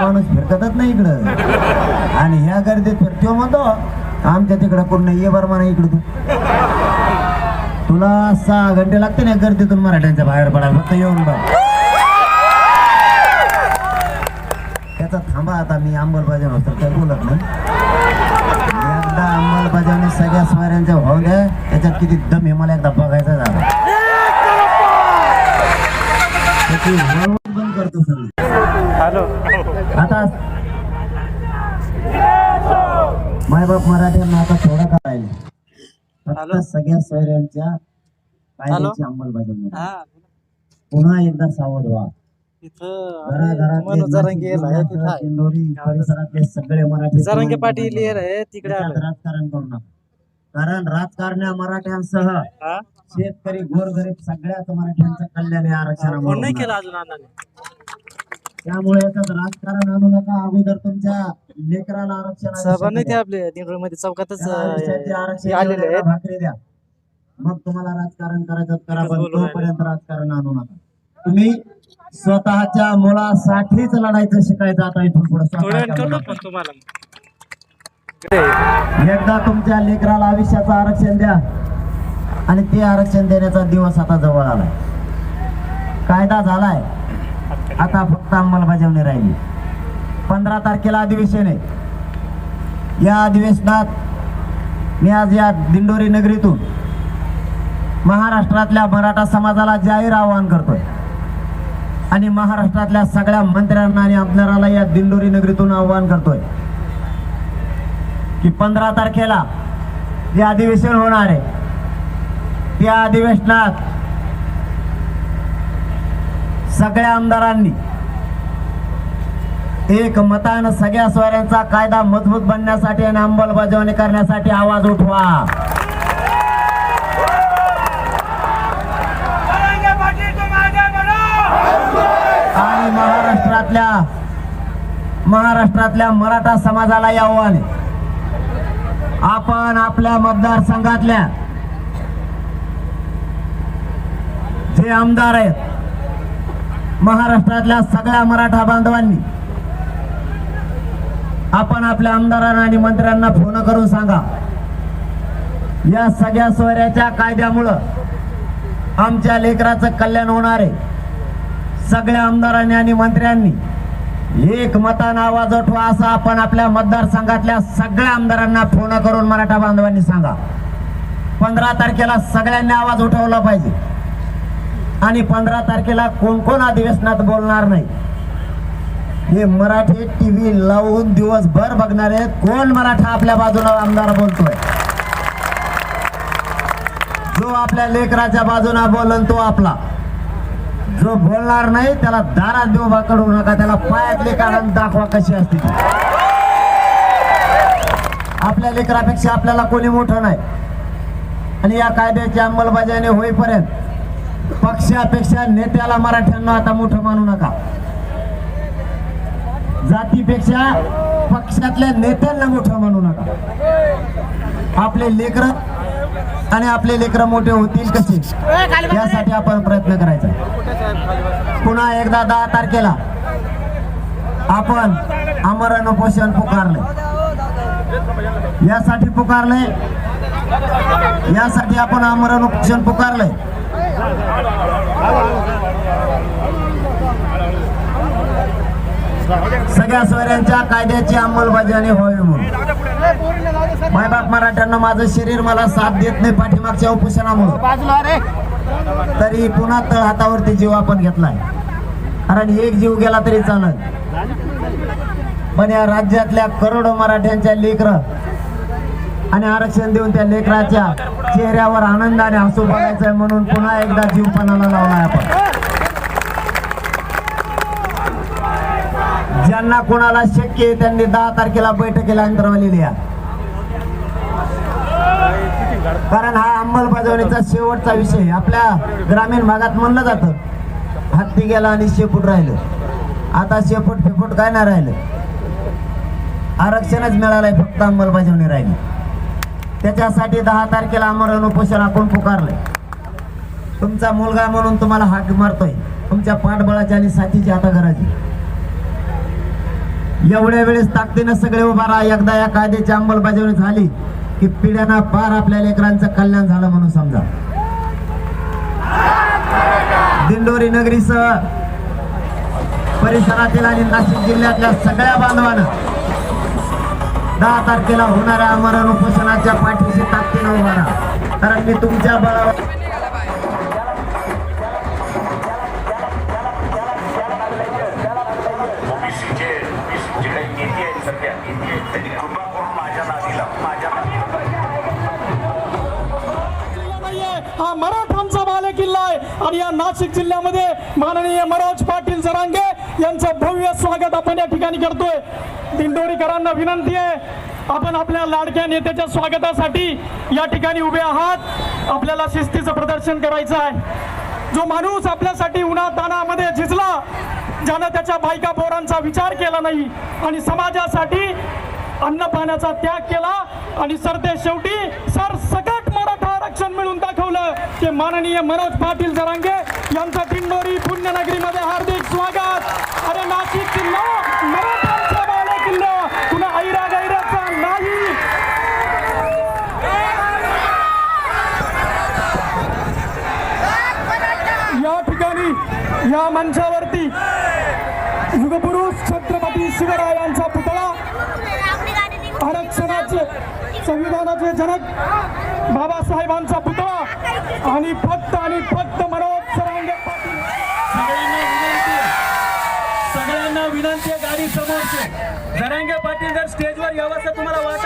माणूस फिरकतच नाही इकडं. आणि ह्या गर्दीत फिरतो म्हणतो आमच्या तिकडं कोण नाही ये बरं म्हणा इकडं तू. तुला सहा घंटे लागते ना गर्दीतून मराठ्यांच्या बाहेर पडायला फक्त येऊन बघ. त्याचा थांबा आता मी अंमलबजावणी होतो काय बोलत नाही. एकदा अंमलबजावणी सगळ्या स्वाऱ्यांच्या होऊ द्या त्याच्यात किती दम हे मला एकदा बघायचा झालं. त्याची हॅलो. आता मायबाप मराठ्यांना आता थोडं का राहिले फक्त हॅलो. सगळ्या सोयऱ्यांच्या कायद्याची अंमलबजावणी. पुन्हा एकदा सावध व्हा. परिसरातले सगळे मराठी पाटील तिकडे. राजकारण करू नका. कारण राजकारण्या मराठ्यांसह शेतकरी गोरगरीब सगळ्याच मराठ्यांचं कल्याण आरक्षणामुळे केला अजून त्यामुळे याच्यात राजकारण आणू नका. अगोदर तुमच्या लेकराला आरक्षण सभा नाही ते आपले मध्ये चौकातच अं, आलेले आहेत. भाकरी द्या. मग तुम्हाला राजकारण करायचं करा पण. तोपर्यंत राजकारण आणू नका. तुम्ही स्वतःच्या मुलासाठीच लढायचं शिकायचं आता इथून पुढे थोड्या वेळ करतो पण तुम्हाला. इकडे. एकदा तुमच्या लेकराला आयुष्याचं आरक्षण द्या. आणि ते आरक्षण देण्याचा दिवस आता जवळ आलाय. कायदा झालाय. आता फक्त अंमलबजावणी राहिली. पंधरा तारखेला अधिवेशन आहे. या अधिवेशनात मी आज या दिंडोरी नगरीतून महाराष्ट्रातल्या मराठा समाजाला जाहीर आवाहन करतोय. आणि महाराष्ट्रातल्या सगळ्या मंत्र्यांना आणि आमदाराला या दिंडोरी नगरीतून आवाहन करतोय. की पंधरा तारखेला जे अधिवेशन होणार आहे त्या अधिवेशनात सगळ्या आमदारांनी एक मतानं सगळ्या स्वाऱ्यांचा कायदा मजबूत बनण्यासाठी आणि अंमलबजावणी करण्यासाठी आवाज उठवा. आणि महाराष्ट्रातल्या महाराष्ट्रातल्या मराठा समाजाला या आव्हान आपण आपल्या मतदारसंघातल्या जे आमदार आहेत महाराष्ट्रातल्या सगळ्या मराठा बांधवांनी आपण आपल्या आमदारांना आणि मंत्र्यांना फोन करून सांगा. या सगळ्या सोयऱ्याच्या कायद्यामुळं आमच्या लेकराचं कल्याण होणार आहे. सगळ्या आमदारांनी आणि मंत्र्यांनी एक मतान आवाज उठवा असं आपण आपल्या मतदारसंघातल्या सगळ्या आमदारांना फोन करून मराठा बांधवांनी सांगा. पंधरा तारखेला सगळ्यांनी आवाज उठवला पाहिजे. आणि पंधरा तारखेला कोण कोण अधिवेशनात बोलणार नाही? हे मराठी टीव्ही लावून दिवसभर बघणारे कोण मराठा आपल्या बाजूला आमदार बोलतोय? जो आपल्या लेकराच्या बाजूला बोलन तो आपला. जो बोलणार नाही त्याला दारात देऊ उभा करू नका त्याला पायात कारण दाखवा कशी असते आपल्या लेकरापेक्षा आपल्याला कोणी मोठं नाही. आणि या कायद्याची अंमलबजावणी होईपर्यंत पक्षापेक्षा नेत्याला मराठ्यांना आता मोठं मानू नका. जातीपेक्षा पक्षातल्या नेत्यांना मोठं मानू नका. आपले लेकर आणि आपले लेकर मोठे होतील कसे? यासाठी आपण प्रयत्न करायचा. पुन्हा एकदा दहा तारखेला आपण आमरण उपोषण पुकारले. यासाठी पुकारले. यासाठी आपण आमरण उपोषण पुकारले. सगळ्या सोयऱ्यांच्या कायद्याची अंमलबजावणी व्हावी म्हणून. मायबाप मराठ्यांना माझं शरीर मला साथ देत नाही पाठीमागच्या उपोषणामुळे. तरी पुन्हा तळ हातावरती जीव आपण घेतलाय. कारण एक जीव गेला तरी चालत पण या राज्यातल्या करोडो मराठ्यांच्या लेकर आणि आरक्षण देऊन त्या लेकराच्या चेहऱ्यावर आनंदाने हसू बघायचंय म्हणून पुन्हा एकदा जीवपणाला लावलाय आपण. ज्यांना कोणाला शक्य आहे त्यांनी दहा तारखेला बैठकीला अंतरवलेली आहे कारण हा अंमलबजावणीचा शेवटचा विषय आपल्या ग्रामीण भागात म्हणलं जातं हत्ती गेला आणि शेपूट राहिलं. आता शेपूट फिपूट काय नाही राहिलं. आरक्षणच मिळालंय फक्त अंमलबजावणी राहिली. त्याच्यासाठी दहा तारखेला आमरण उपोषण आपण पुकारलंय? तुमचा मुलगा म्हणून तुम्हाला हाक मारतोय. तुमच्या पाठबळाची आणि साथीची आता घराची एवढ्या वेळेस ताकदीनं सगळे उभा राहा. एकदा या कायद्याची अंमलबजावणी झाली की पिढ्यांना पार आपल्या लेकरांचं कल्याण झालं म्हणून समजा. दिंडोरी नगरीसह परिसरातील आणि नाशिक जिल्ह्यातल्या सगळ्या बांधवांना दहा तारखेला होणाऱ्या आमरण उपोषणाच्या पाठीशी ताकदीनं उभा राहा. कारण मी तुमच्या बळावर हा मराठांचा बाले किल्ला आहे. आणि या नाशिक जिल्ह्यामध्ये माननीय मनोज पाटील जरांगे यांचं भव्य स्वागत आपण या ठिकाणी करतोय. दिंडोरीकरांना विनंती आहे आपण आपल्या लाडक्या नेत्याच्या स्वागतासाठी या ठिकाणी उभे आहात. आपल्याला शिस्तीचं प्रदर्शन करायचं आहे. जो माणूस आपल्यासाठी उन्हात तानामध्ये झिजला ज्यानं त्याच्या बायका पोरांचा विचार केला नाही आणि समाजासाठी अन्न पाण्याचा त्याग केला आणि सरते शेवटी सर सकट मराठा आरक्षण मिळून दाखवलं. की माननीय मनोज पाटील जरांगे यांचं दिंडोरी पुण्यनगरीमध्ये हार्दिक स्वागत. अरे नाशिक किल्ला मराठ्यांचा बाले किल्ला. कुणा ऐरा गैराचा नाही. या ठिकाणी या मंचावरती युगपुरुष छत्रपती शिवरायांचा पुतळा आरक्षणाचे संविधानाचे जनक बाबासाहेबांचा पुतळा. आणि फक्त आणि फक्त मनोज सरांगे पाटील सगळ्यांना विनंती आहे सगळ्यांना विनंती आहे गाडी समोरचे. जरांगे पाटील जर स्टेजवर यावंसं तुम्हाला वाटत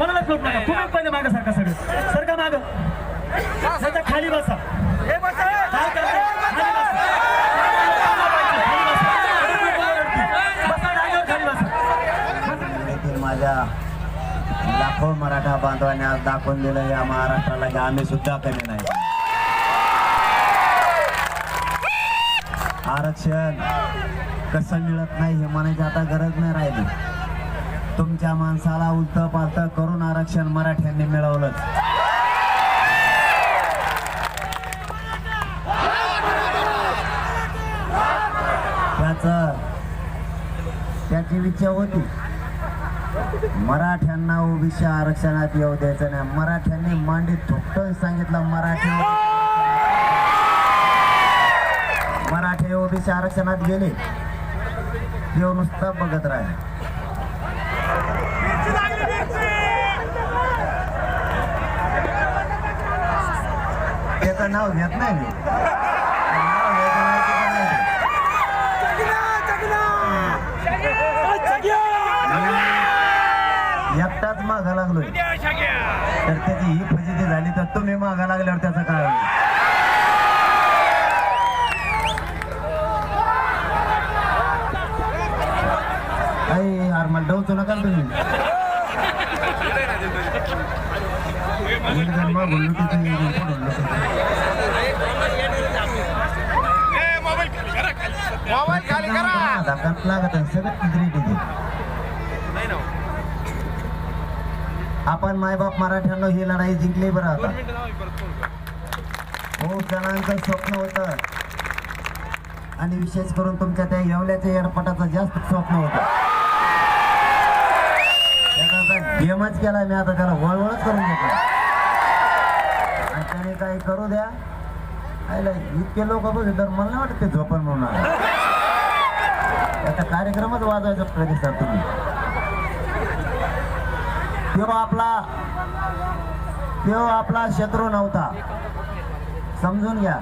कोणाला लोट नका. तुम्ही पहिले मागा सारखा सगळे. सरका माग? सध्या खाली बसा. माझ्या लाखो मराठा बांधवांनी आज दाखवून दिलं या महाराष्ट्राला की आम्ही सुद्धा कमी नाही. आरक्षण कसं मिळत नाही हे म्हणायची आता गरज नाही राहिली. तुमच्या माणसाला उलट पालत करून आरक्षण मराठ्यांनी मिळवलं. त्याच त्याची इच्छा होती. मराठ्यांना ओबीसी आरक्षणात येऊ द्यायचं नाही. मराठ्यांनी मांडीत थोपटून सांगितलं मराठी मराठे ओबीसी आरक्षणात गेले. देव नुसतं बघत राहिले. त्याचं नाव घेत नाही मी. एकटाच मागा लागलोय. तर त्याची ही फजिती झाली तर तुम्ही मागा लागल्यावर त्याचं काय होईल? आई यार मला डवचू नका तुम्ही. सगळं किती तिथे आपण मायबाप मराठ्यांना ही लढाई जिंकली बरं आता. खूप जणांचं स्वप्न होतं. आणि विशेष करून तुमच्या त्या येवल्याच्या एअरपोर्टाचं जास्त स्वप्न होतं. गेमच केला मी आता त्याला वळवळच करून घेतला. आणि त्याने काही करू द्या. आयला इतके लोक बघ तर मला नाही वाटत ते झोपण म्हणून कार्यक्रमच वाजवायचा प्रयत्न तुम्ही तेव्हा आपला तेव्हा आपला शत्रू नव्हता. समजून घ्या.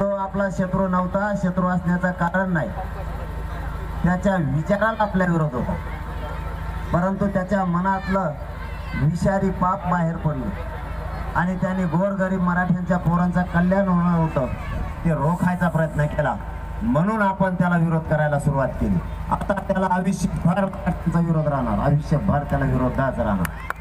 तो आपला शत्रू नव्हता शत्रू असण्याचं कारण नाही. त्याच्या विचाराला आपल्या विरोध होता. परंतु त्याच्या मनातलं विषारी पाप बाहेर पडलं. आणि त्याने गोरगरीब मराठ्यांच्या पोरांचं कल्याण होणार होतं ते रोखायचा प्रयत्न केला. म्हणून आपण त्याला विरोध करायला सुरुवात केली. आता त्याला आयुष्यभर मराठ्यांचा विरोध राहणार. आयुष्यभर त्याला विरोधाच राहणार.